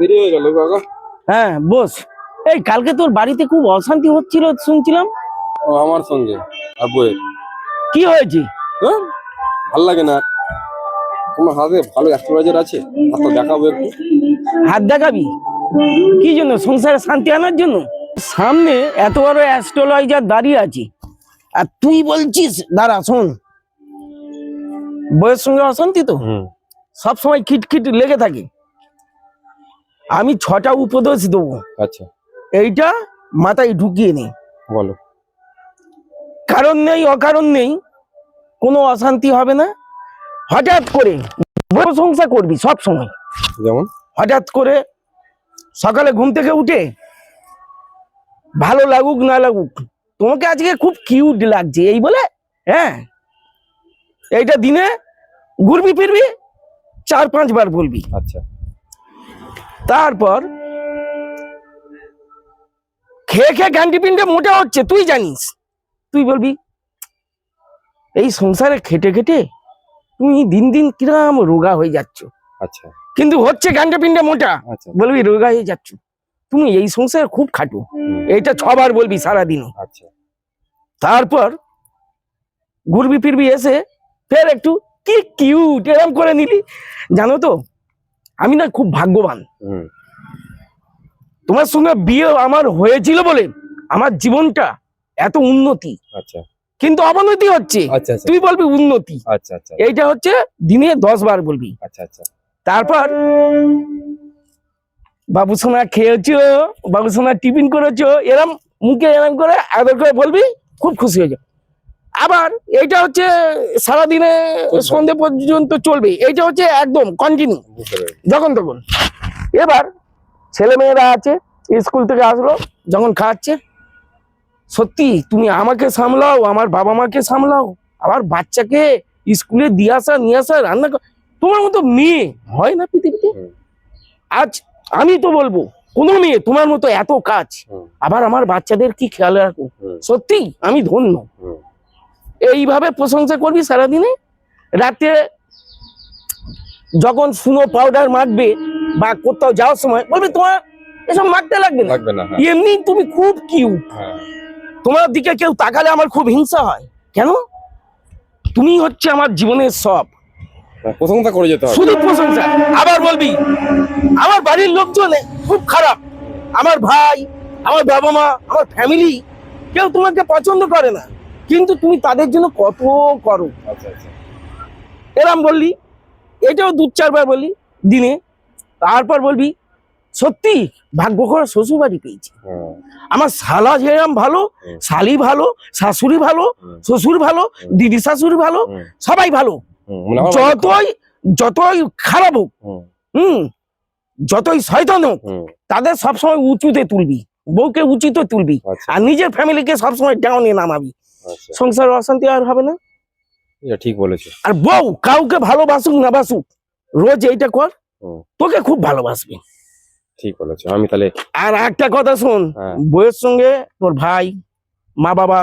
দেরি হয়ে গেল কাকা। হ্যাঁ বস। এই কালকে তোর বাড়িতে খুব অশান্তি হচ্ছিল শুনছিলাম? ও আমার সঙ্গে আর বইয়ের কি হয়েছে? হ্যাঁ ভালো লাগে না। তোমার হাতে ভালো অ্যাস্ট্রোলজার আছে? হাতটা দেখাবো একটু। হাত দেখাবি? কি জন্য? সংসারে শান্তি আনার জন্য? সামনে এত বড় অ্যাস্ট্রোলজার দাঁড়িয়ে আছি। আর তুই বলছিস দাঁড়া শোন। বইয়ের সঙ্গে অশান্তি তো? হুম। সব সময় খিটখিট লেগে থাকে। আমি ছটা উপদেশ দেবো। আচ্ছা। এইটা মাথায় ঢুকিয়ে নে। বলো। কারণ নেই অকারণ নেই কোনো অশান্তি হবে না। হঠাৎ করে প্রশংসা করবি সব সময়। যেমন? হঠাৎ করে সকালে ঘুম থেকে উঠে ভালো লাগুক না লাগুক তোমাকে আজকে খুব কিউট লাগছে এই বলে? হ্যাঁ। এইটা দিনে ঘুরবি ফিরবি চার পাঁচবার বলবি। আচ্ছা। তারপর খেয়ে খেয়ে ঘান্টি পিন্ডে মোটা হচ্ছে তুই জানিস। তুই বলবি এই সংসারে খেটে খেটে তুমি দিন দিন কিরম রোগা হয়ে যাচ্ছ। আচ্ছা। কিন্তু হচ্ছে ঘান্টা পিন্ডে মোটা। আচ্ছা। বলবি রোগা হয়ে যাচ্ছ। তুমি এই সংসারে খুব খাটো। এইটা ছবার বলবি সারাদিনে। আচ্ছা। তারপর ঘুরবি ফিরবি এসে ফের একটু কি কিউট এরম করে নিলি। জানো তো আমি না খুব ভাগ্যবান। তোমার সঙ্গে বিয়ে আমার হয়েছিল বলে আমার জীবনটা এত উন্নতি। আচ্ছা। কিন্তু অবনতি হচ্ছে। আচ্ছা আচ্ছা। তুই বলবি উন্নতি। আচ্ছা আচ্ছা। এইটা হচ্ছে দিনে দশ বার বলবি। আচ্ছা আচ্ছা। তারপর বাবু সোনা খেয়েছো বাবু সোনা টিফিন করেছ এরম মুখে এরম করে আদর করে বলবি খুব খুশি হয়ে যাবে। আবার এটা হচ্ছে সারাদিনে সন্ধে পর্যন্ত চলবে। এইটা হচ্ছে একদম কন্টিনিউ যখন তখন। এবার ছেলে মেয়েরা আছে স্কুল থেকে আসলো যখন খাচ্ছে সত্যি তুমি আমাকে সামলাও আমার বাবা মাকে সামলাও আবার বাচ্চাকে স্কুলে দিয়ে আসা নিয়ে আসা রান্না তোমার মতো মেয়ে হয় না পৃথিবীতে? আজ আমি তো বলব কোনো মেয়ে তোমার মতো এত কাজ। আবার আমার বাচ্চাদের কি খেয়াল রাখো সত্যি আমি ধন্য। এইভাবে প্রশংসা করবি সারাদিনে? রাতে যখন সুনো পাউডার মাখবে বা কোথাও যাওয়ার সময় বলবে তোমার এসব মাখতে লাগবে না। হ্যাঁ। এমনি তুমি খুব কিউ হ্যাঁ। তোমার দিকে কেউ তাকালে আমার খুব হিংসা হয়। কেন? তুমি হচ্ছে আমার জীবনের সব। হ্যাঁ, প্রশংসা করে যেতে শুধু প্রশংসা। আবার বলবি আমার বাড়ির লোকজন খুব খারাপ। আমার ভাই আমার বাবা মা আমার ফ্যামিলি কেউ তোমাকে পছন্দ করে না। কিন্তু তুমি তাদের জন্য কত করো। আচ্ছা আচ্ছা। এরম বললি এটাও দু চারবার বললি দিনে। তারপর বলবি সত্যি ভাগ্য করে শ্বশুর বাড়ি পেয়েছি। হ্যাঁ। আমার শালা যেরম ভালো। শালি ভালো শাশুড়ি ভালো শ্বশুর ভালো দিদি শাশুড়ি ভালো সবাই ভালো। মানে যতই যতই খারাপ হোক হুম, যতই শয়তান হোক তাদের সবসময় উঁচুতে তুলবি বউকে উঁচুতে তুলবি আচ্ছা। আর নিজের ফ্যামিলিকে সবসময় ডাউনে নামাবি। সংসার অশান্তি আর হবে না? এটা ঠিক বলেছ। আর বউ কাউকে ভালোবাসুক না বাসুক রোজ এইটা কর তোকে খুব ভালোবাসবে। ঠিক বলেছ। আমি তাহলে আর একটা কথা শোন হ্যাঁ। বউয়ের সঙ্গে তোর ভাই মা বাবা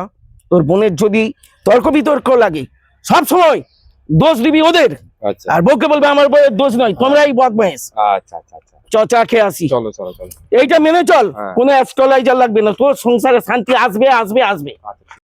তোর বোনের যদি তর্ক বিতর্ক লাগে সব সময় দোষ দিবি ওদের। আচ্ছা। আর বউকে বলবে আমার বউয়ের দোষ নয় তোমরাই বদমাইশ আচ্ছা আচ্ছা আচ্ছা। খেয়ে আসি। চলো চলো চলো। এইটা মেনে চল হ্যাঁ। কোনো অ্যাস্ট্রোলাইজার লাগবে না তোর সংসারে শান্তি আসবে আসবে আসবে। আচ্ছা।